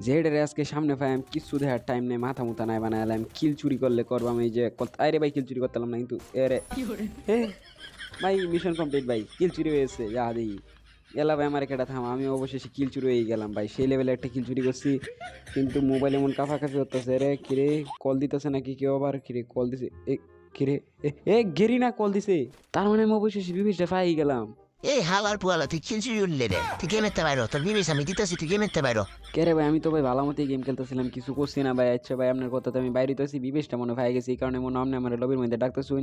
জেডের আজকে সামনে পাই আমি কিছু দেখার টাইম নেই মাথা মুথা নাই বানাইলাম কিল চুরি করলে করব আমি এই যে আরে ভাই কিল চুরি করতাম না কিন্তু এরে হে ভাই মিশন কমপ্লিট ভাই কিল চুরি হয়েছে যা দেখি এলা ভাই আমার একটা থাম আমি অবশেষে কিল চুরি হয়ে গেলাম ভাই সেই লেভেলে একটা কিল চুরি করছি কিন্তু মোবাইল এমন কাফাকাফি করতেছে রে কিরে কল দিতেছে নাকি কেউ আবার? কিরে কল দিছে এ কিরে এ, এ গেরি না কল দিছে। তার মানে আমি অবশেষে বিবিসটা পাই গেলাম। এই হালার পুয়ালা তুই খিলচুরি উঠলে রে তুই গেমেতে বাইরো তোর বিবেশ আমি দিতেছি তুই গেমেতে বাইরো কে রে ভাই আমি তো ভাই ভালো মতোই গেম খেলতেছিলাম কিছু করছি না ভাই আচ্ছা ভাই আপনার কথা তো আমি বাইরে হইতেছি বিবেশটা মনে হয় গেছে এই কারণে মনে আপনি আমার লবির মধ্যে ডাকতে শুন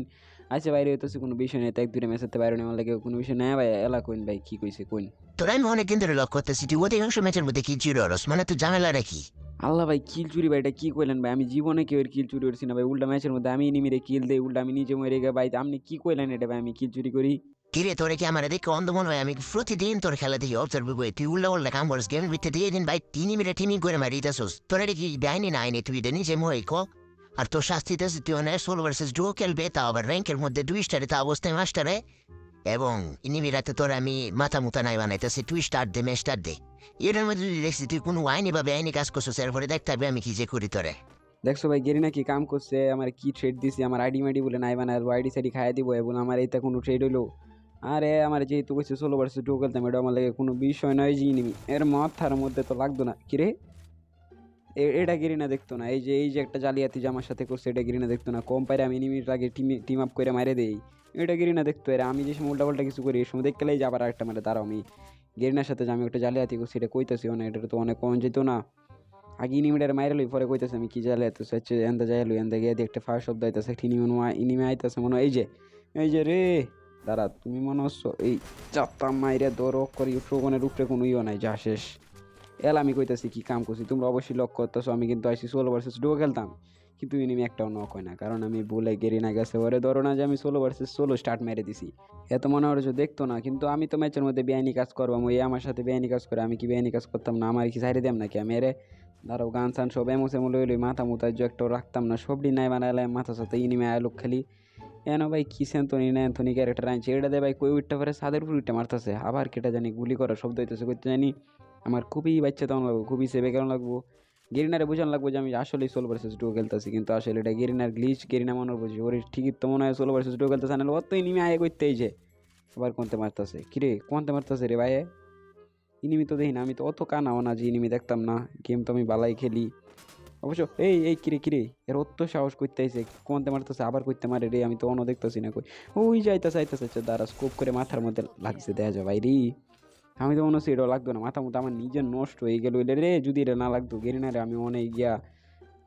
আচ্ছা বাইরে হইতেছি কোনো বিষয় নেই তো এক দূরে মেসাতে বাইরে আমার লাগে কোনো বিষয় নেই ভাই এলা কইন ভাই কি কইছে কইন। তোর আমি অনেক দিন ধরে লক্ষ্য করতেছি তুই অধিকাংশ ম্যাচের মধ্যে খিলচুরি হরস মানে তুই ঝামেলা রাখি আল্লাহ ভাই কিল চুরি ভাই এটা কি কইলেন ভাই? আমি জীবনে কেউ কিল চুরি করছি না ভাই উল্টা ম্যাচের মধ্যে আমি নিমিরে কিল দেই উল্টা আমি নিজে মরে গে ভাই আপনি কি কইলেন এটা ভাই আমি কিল চুরি করি? কিরে, তোরে কি আমার দেখে অন্ধ মনে হয়? আমি প্রতিদিন তোর খেলা দেখি অবজার্ভ করি তুই উল্লা উল্লা কাম করিস গেমের ভিতরে দিয়ে দিন ভাই তিন মিনিট টিমি করে মারি দিতেছিস তোর কি দেয়নি? না আইনি তুই এটা নিজে মই ক। আর তোর শাস্তি দিতেছিস তুই অনেক ষোলো ভার্সেস ডুও খেলবে তা আবার র্যাঙ্কের মধ্যে দুই স্টারে তা অবস্থায় মাস্টারে এবং ইনিমিরাতে তোর আমি মাথা মুথা নাই বানাইতেছি, তুই স্টার্ট দে মে স্টার্ট দে। এটার মধ্যে যদি দেখছি তুই কোনো আইনি বা বেআইনি কাজ করছিস, এরপরে দেখতে হবে আমি কি যে করি তোরে। দেখছ ভাই, গেরি নাকি কাম করছে, আমার কি ট্রেড দিছি, আমার আইডি মাইডি বলে নাই বানাবো আইডি সাইডি খাইয়া দিব এবং আমার এইটা কোনো ট্রেড হইল? আরে আমার যেহেতু কইছে ষোলো বার্ষে ঢুক খেলতাম, এটা আমার লাগে কোনো বিষয় নয় যে এর মাথার মধ্যে তো লাগতো না। কিরে এটা গিরিনা দেখতো না। এই যে এই যে একটা জালিয়াতি যে আমার সাথে করছে, এটা গিরিনা দেখতো না। কম পারে আমি নিমির আগে টিম টিম আপ করে মারে দেই। এটা গিরিনা দেখতো। এর আমি যে সময় উল্টা পাল্টা কিছু করি, এই সময় দেখলেই যে আবার একটা মারে দাঁড়াও আমি গেরিনার সাথে যে আমি একটা জালিয়াতি করছি, এটা কইতাছি না এটা তো অনেক কম যেত না। আগে ইনিমিটার মাইরে লই, পরে কইতেছে আমি কি জালে এত হচ্ছে এন্দা যাই লই এন্দা গিয়ে দিয়ে একটা ফার্স্ট শব্দ আইতেছে একটা ইনিমি মনে হয় ইনিমি আইতেছে মনে এই যে এই যে রে! দাঁড়া, তুমি মনে হচ্ছ এই চাপ্পা মাইরে দৌড় করি ফ্রোগনের উপরে কোনো ইয়ে নাই, যা শেষ। এল, আমি কইতেছি কি কাম করছি, তোমরা অবশ্যই লক্ষ্য করতেছো, আমি কিন্তু আসছি ষোলো ভার্সেস ডুয়ো খেলতাম। কিন্তু ইনিমি একটাও নক হয় না, কারণ আমি বলে গেরি না গেছে, ওরে ধরো না যে আমি ষোলো ভার্সেস ষোলো স্টার্ট মেরে দিছি। এত মনে হচ্ছে দেখতো না, কিন্তু আমি তো ম্যাচের মধ্যে বেআইনি কাজ করব ওই আমার সাথে বেআইনি কাজ করে, আমি কি বেআইনি কাজ করতাম না, আমার কি সাইডে দেম নাকি? আমি এরে ধরো গান সান সব এমো সেমো লই মাথা মুথা যে একটা রাখতাম না, সবটি নাই বানাইলাম মাথা সাথে ইনিমে আলোক খালি। এন ভাই, কি সেন্থনি না অ্যান্থনি ক্যারেক্টার আনছে? এটা দে ভাই, কই উঠতে পারে? সাদের উপর উঠতে মারতেছে। আবার কেটা জানি গুলি করার শব্দ হইতেছে করতে জানি আমার খুবই বাচ্চা তখন লাগবো, খুবই সেবে কেমন লাগবো। গেরিনারে বোঝানো লাগবো যে আমি আসলেই সোলো ভার্সেস ডু খেলতেছি, কিন্তু আসলে এটা গেরিনার গ্লিচ গেরিনা মনে বুঝি ওর ঠিকই তো মনে হয় সোলো ভার্সেস ডু খেলতেছে, না অত ইনিমে আয় করতে এই যে। আবার কোনতে মারতেছে? কিরে, কোনতে মারতেছে রে ভাই? ইনিমি তো দেখি না, আমি তো অত কানাও না যে ইনিমি দেখতাম না। গেম তো আমি বালাই খেলি। অবশ্য, এই এই, কিরে কিরে, এর অত সাহস করতে আইসে কোনতে মারতেছে, আবার করতে মারে রে, আমি তো অন্য দেখতেছি না কই। ওই যাইতেছে, আইতেছে আচ্ছা দাঁড়া স্কোপ করে মাথার মধ্যে লাগছে দেখা যায় ভাই রে। আমি তো মনে হচ্ছে লাগতো না মাথা মতো আমার নিজের নষ্ট হয়ে গেল রে, যদি এটা না লাগতো, গেরি না রে, আমি অনেক গিয়া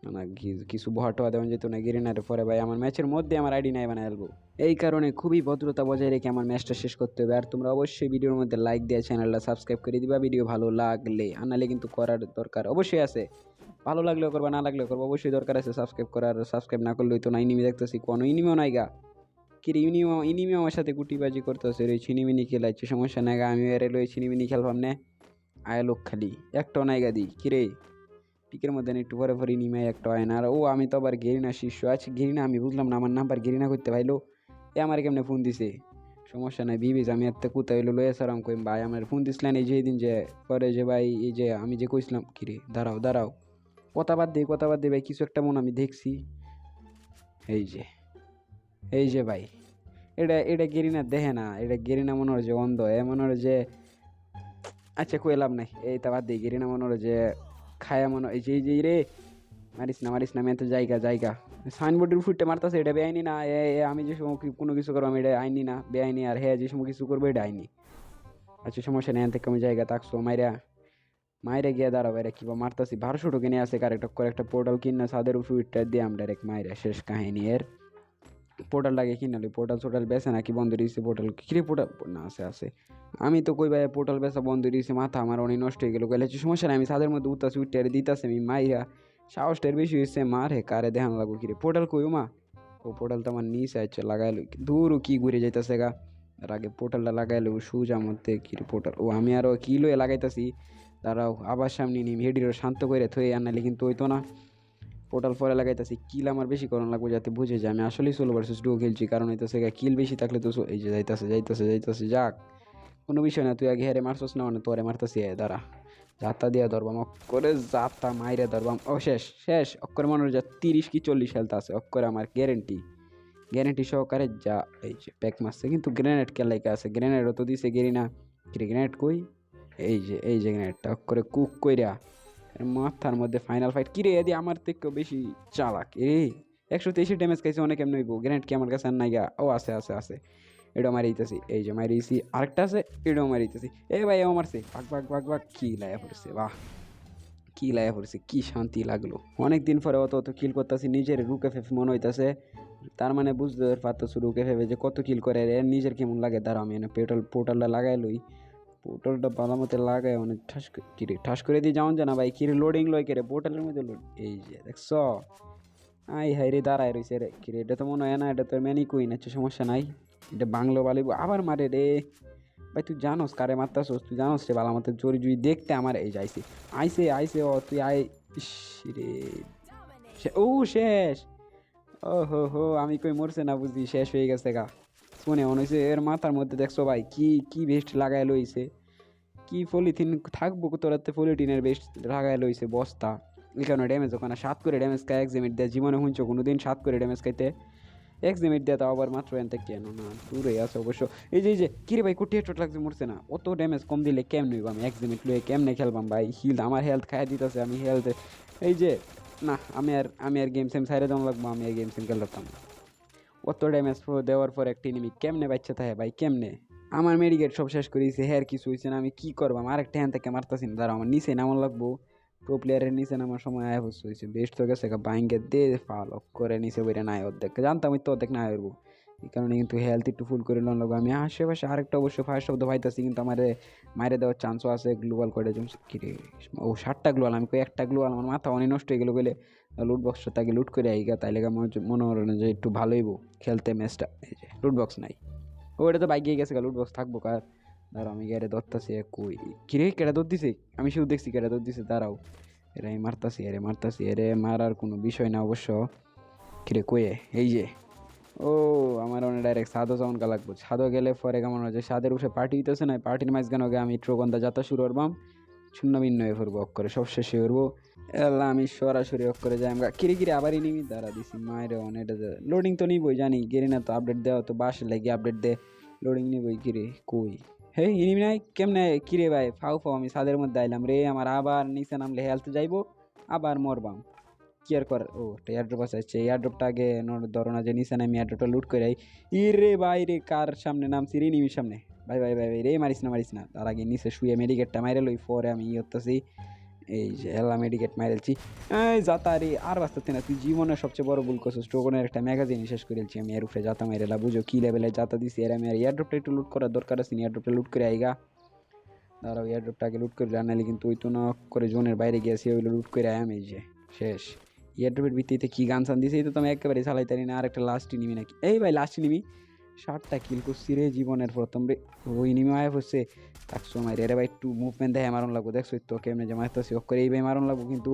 না কি- কিছু ভটোয়া দেওয়া যেত না গেরিনারে পরে ভাই আমার ম্যাচের মধ্যে আমার আইডি নাই বানাই আলবো এই কারণে খুবই ভদ্রতা বজায় রেখে আমার ম্যাচটা শেষ করতে হবে। আর তোমরা অবশ্যই ভিডিওর মধ্যে লাইক দিয়ে চ্যানেলটা সাবস্ক্রাইব করে দিবা। ভিডিও ভালো লাগলে, আর নাহলে কিন্তু করার দরকার অবশ্যই আছে। ভালো লাগলেও করবা, না লাগলেও করবা অবশ্যই দরকার আছে সাবস্ক্রাইব করার। সাবস্ক্রাইব না করলেই তো না ইনিমি দেখতেছি। কোনো ইনিমিও নাই গা। কিরে ইউনিও ইনিমি আমার সাথে গুটিবাজি করতেছে রে, ছিনিমিনি খেলাইছে, সমস্যা নাই গা। আমি এরে লই ছিনিমিনি খেলবাম নে। আয় লোক খালি, একটাও নাই গা দি। কিরে পিকের মধ্যে একটু পরে পরে ইনিমে একটা হয় না। আর ও, আমি তো আবার গেরিনা শিষ্য আছে। গেরিনা, আমি বুঝলাম না, আমার নাম্বার গেরিনা করতে পাইলো। এ আমার কেমনে ফোন দিছে? সমস্যা নাই বিবিজ আমি এত কোথায় হইল, লয়ে সারাম কইম। ভাই, আমার ফোন দিছিলেন এই যে দিন যে, পরে যে ভাই, এই যে আমি যে কইছিলাম কিরে দাঁড়াও দাঁড়াও। কথা বাদ দিই কথা বাদ দে ভাই, কিছু একটা মনে আমি দেখছি। এই যে এই যে ভাই, এটা এটা গেরিনা দেখে না, এটা গেরিনা মনে হয় যে অন্ধ। এ মনে হয় যে আচ্ছা কইলাম নাই, এই তা বাদ দিই গেরিনা মনে হয় যে খায়া মনে হয় যে, এই যে রে, মারিস না মারিস না, আমি এত জায়গা জায়গা। সাইনবোর্ডের ফুটতে মারতাছে এটা বেআইনি না, এ আমি যে সময় কোনো কিছু করব, আমি এটা আইনি না, বেআইনি, আর হ্যাঁ যে সময় কিছু করব, এটা আইনি। আচ্ছা সমস্যা নেই থেকে আমি জায়গা তাকছো মাইরা, মাইরে গিয়ে দাঁড়াবো এটা কিবা মারতাছি বারোশো টোকে নিয়ে আসে কারেক্ট করে একটা পোর্টাল কিনে সাদের ফুটটা দিয়ে আমরা ডাইরেক্ট মাইরা, শেষ কাহিনী এর। কিনে লই পোর্টাল সোটাল বেছে নাকি বন্ধ দিয়েছে পোর্টাল কিরে পোর্টাল না, আছে আছে। আমি তো কই ভাই পোর্টাল বেসা বন্ধ দিয়েছে, মাথা আমার অনেক নষ্ট হয়ে গেল গেলে সমস্যা নেই, আমি সাদের মধ্যে উঠতাছি উঠতে দিতাছে, আমি মাইরা সাহসটার বেশি হয়েছে মার, কারে দেখানো লাগবো কিরে পোর্টাল কই মা? ও পোর্টাল তো আমার নিচে আছে, লাগাইলো, দূর কি ঘুরে যাইতাছে গা। আর আগে পোর্টালটা লাগাইলো, সুজা মধ্যে কিরে পোর্টাল ও, আমি আরও কি লয়ে লাগাইতাছি? তারাও আবার সামনে নিম হেডিরও শান্ত করে থয়ে আনালে কিন্তু হইতো না। পোর্টাল পরে লাগাইতেছি কিল আমার বেশি করানো লাগবে যাতে বুঝে যায়। আমি আসলেই ষোলো ভার্সেস ডুও খেলছি, কারণ হইতেছে কিল বেশি থাকলে তো এই যে যাইতাছে যাইতাছে যাইতাছে, যাক। কোনো বিষয় না, তুই আগে হেরে মারছস না মানে তোরে মারতেছি দাঁড়া। যাত্রা দিয়ে ধরবাম, অক্ষরে যাত্রা মাইরে ধরবাম। ও, শেষ শেষ। অক্ষরে মনে যা তিরিশ কি চল্লিশ হেলথ আছে, অক্ষরে আমার গ্যারেন্টি গ্যারেন্টি সহকারে যা, এই যে প্যাক মারছে, কিন্তু গ্রেনেড কেলাইকা আছে? গ্রেনেডও তো দিছে গেরি না গ্রেনেড কই? এই যে এই যে গ্রেনেডটা অক্ষরে কুক কইরা। মাথার মধ্যে ফাইনাল ফাইট কিরে, এদি আমার থেকেও বেশি চালাক। এ, একশো তেইশে ড্যামেজ খাইছে, অনেক এমনি হইব? গ্রেনেড কি আমার কাছে আর নাই গা? ও, আছে আছে আছে। এটাও মারিতেছি এই যে মারিয়েছি আরেকটা আছে এটাও মারিতেছি এ ভাই, ও মারছে। ভাগ ভাগ ভাগ ভাগ কি লায়া পড়ছে, বাহ। কি লায়া পড়ছে, কি শান্তি লাগল। অনেক দিন পরে অত অত কিল করতেছি, নিজের রুকে ফেফে মনে হইতাছে। তার মানে বুঝতে পারতেছো রুকে ফেফে যে কত কিল করে নিজের কেমন লাগে? দাঁড়া আমি এনে পেট্রোল পোর্টালটা লাগাই লই। পোর্টালটা ভালো মতো লাগাই অনেক ঠাস কিরে ঠাস করে দিয়ে যাওন জানা ভাই? কিরে লোডিং লয় কিরে পোর্টালের মধ্যে লোড এই যে দেখছ? আই হাই রে, দাঁড়ায় রয়েছে রে। কিরে এটা তো মনে হয় না, এটা তো ম্যানি কুই না সমস্যা নাই। এটা বাংলো বালিব আবার মারে রে। ভাই, তুই জানোস কারে মারতাছোস? তুই জানোস রে বালা মতো জোরে জুই দেখতে আমার এই যাইছে আইসে। আইসে ও, তুই আই রে। ও, শেষ। ও হো হো, আমি কই মরছে না বুঝি? শেষ হয়ে গেছে গা। শুনে মনে হয়েছে এর মাথার মধ্যে দেখছ ভাই, কি কি বেস্ট লাগাই লইছে? কি পলিথিন থাকব তোরাতে পলিথিনের বেস্ট লাগাই লইছে, বস্তা? এখানে ড্যামেজ ওখানে সাত করে ড্যামেজ খায় এক্সিমিট দেয়। জীবনে হুঁচো কোনো দিন সাত করে ড্যামেজ খাইতে এক্সিমিট দেয় তাও আবার মাত্র এনতে কেন? না, দূরে আছে অবশ্য। এই যে এই যে কিরে ভাই কোটি হেডশট লাগছে, মরছে না। অত ড্যামেজ কম দিলে কেমন হইব? আমি এক্সিমিট লয়ে কেমনে খেলবাম ভাই? হিল আমার হেলথ খাই দিতেছে, আমি হেলথ এই যে, না, আমি আর আমি আর গেম সেম সাইডে দম লাগবো, আমি আর গেম সেম খেলতাম না। অত ড্যামেজ দেওয়ার পর একটা এনিমি কেমনে বাচ্চা থাকে ভাই, কেমনে? আমার মেডিকেট সব শেষ করেছে হ্যাঁ কিছু হয়েছে না, আমি কী করব? আমার একটা হ্যান থেকে মারতাছি না দাঁড়া আমার নিচে নামন লাগবো। প্রো প্লেয়ারের নিচে নামার সময় আয় হচ্ছে বেস্ট তো গেছে বাইঙ্গে দে ফাল করে নিচে বইটা নাই অর্ধেক। জানতাম তো অর্ধেক না হইব। এই কারণে কিন্তু হেলথ একটু ফুল করে লোন লাগবো আমি আশেপাশে আরেকটা অবশ্য ফার্স্ট শব্দ পাইতাছি, কিন্তু আমার মাইরে দেওয়ার চান্সও আছে গ্লোবাল করে কিরে ও ষাটটা গ্লোয়াল আমি কই একটা গ্লোয়াল আমার মাথা অনেক নষ্ট হয়ে গেলো বলে লুট বক্সটা তাকে লুট করে আইগা, তাইলে মনে মনে হলো না যে একটু ভালোই খেলতে ম্যাচটা এই যে লুট বক্স নাই। ও, এটা তো বাইক গেছে গা লুট বক্স থাকব কার দাঁড়াও, আমি গেড়ে ধরতাছি কই? কিরে কেটে দৌড় দিছে আমি শুধু দেখছি কেটে দৌড় দিছে দাঁড়াও। এরে, আমি মারতাছি, এরে মারতাছি, এরে মারার কোনো বিষয় না অবশ্য। কিরে কয়ে এই যে ও, আমার অনেক ডাইরেক্ট সাদও যেমন কা লাগবো। সাদও গেলে পরে কেমন হচ্ছে সাদের উঠে পার্টি হইতেছে না পার্টির মাঝখানে ওকে আমি ট্রোগন্ধা যাত্রা শুরু করবাম শূন্য ভিন্ন হয়ে পড়ব, অক্ষরে সব শেষে করব এলা, আমি সরাসরি অক্ষরে যাই, আমরা কিরে কিরে আবারই নিবি? দাঁড়া দিছি, মায়ের অনেক লোডিং তো নিবই, জানি। গেরি না তো আপডেট দেওয়া তো বাসে লেগে আপডেট দে লোডিং নিবই কিরে কই? হে ইনিমি নাই? কেমনে? কিরে ভাই? ফাউ ফাউ, আমি ছাদের মধ্যে আইলাম রে, আমার আবার নিচে নামলে হেলথ যাইবো, আবার মরবাম। কি আর কর ও এয়ারড্রপ আছে। আচ্ছা এয়ারড্রপটা আগে ধরো না যে নিচে নামি এয়ারড্রপটা লুট করে ই রে ভাই রে, কার সামনে নামছি? রে নিমির সামনে। ভাই ভাই ভাই ভাই, রে, মারিস না মারিস না। তার আগে নিচে শুয়ে মেডিকেটটা মাইরে লই, পরে আমি ই এই যে এলা মেডিকেট মাইরেলছি। এই যাতা রে, আর বাঁচতে না। তুই জীবনের সবচেয়ে বড় ভুল করছিস। স্টোকনের একটা ম্যাগাজিন শেষ করেছি আমি। এর উপরে যাতা মাইরেলা বুঝো কি লেভেলে যাতা দিছি। এর আমি আর এয়ারড্রপটা একটু লুট করার দরকার আছে এয়ারড্রপটা লুট করে আইগা। দাঁড়াও এয়ারড্রপটাকে লুট করে জানালি কিন্তু ওই তো না করে জোনের বাইরে গিয়েছি ওইগুলো লুট করে আয়াম এই যে। শেষ। এয়ারড্রপের ভিত্তিতে কি গান সান দিছে, এই তো তুমি একেবারে চালাইতে না, আর একটা লাস্ট নিবি নাকি। এই ভাই, লাস্ট নিবি ষাটটা কিল করছি রে জীবনের প্রথম ওই নিমে আয় হচ্ছে। একশো মাইরে রে ভাই, একটু মুভমেন্ট দেখে মারণ লাগবো। দেখছ তো কেমনে যে মারতেছি করে এই ভাই মারণ লাগবো, কিন্তু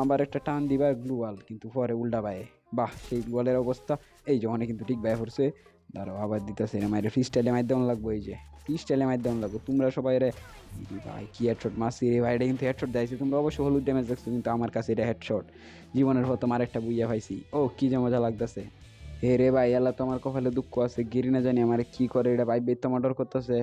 আবার একটা টান দিবা গ্লুয়াল, কিন্তু পরে উল্টা ভাই বাহ, সেই গ্লুয়ালের অবস্থা। এই যে, অনেক কিন্তু ঠিক ভাই পড়ছে দাঁড়াও, আবার দিতেছে রে মাইরে ফ্রি স্টাইলে মার দেওয়ান লাগবো, এই যে। স্টাইলে মার দেওয়ান লাগবো তোমরা সবাই রে ভাই, কি হেডশট মারছি রে ভাই, এটা কিন্তু হেডশট দেয়ছি। তোমরা অবশ্যই হলুদ ড্যামেজ দেখছ, কিন্তু আমার কাছে এটা হেডশট জীবনের প্রথম একটা বুইয়া পাইছি। ও কি যে মজা লাগতেছে। হে রে ভাই এলা তো আমার কপালে দুঃখ আছে, গিরি না জানি আমার কি করে এটা ভাই বেত অর্ডার করতেছে।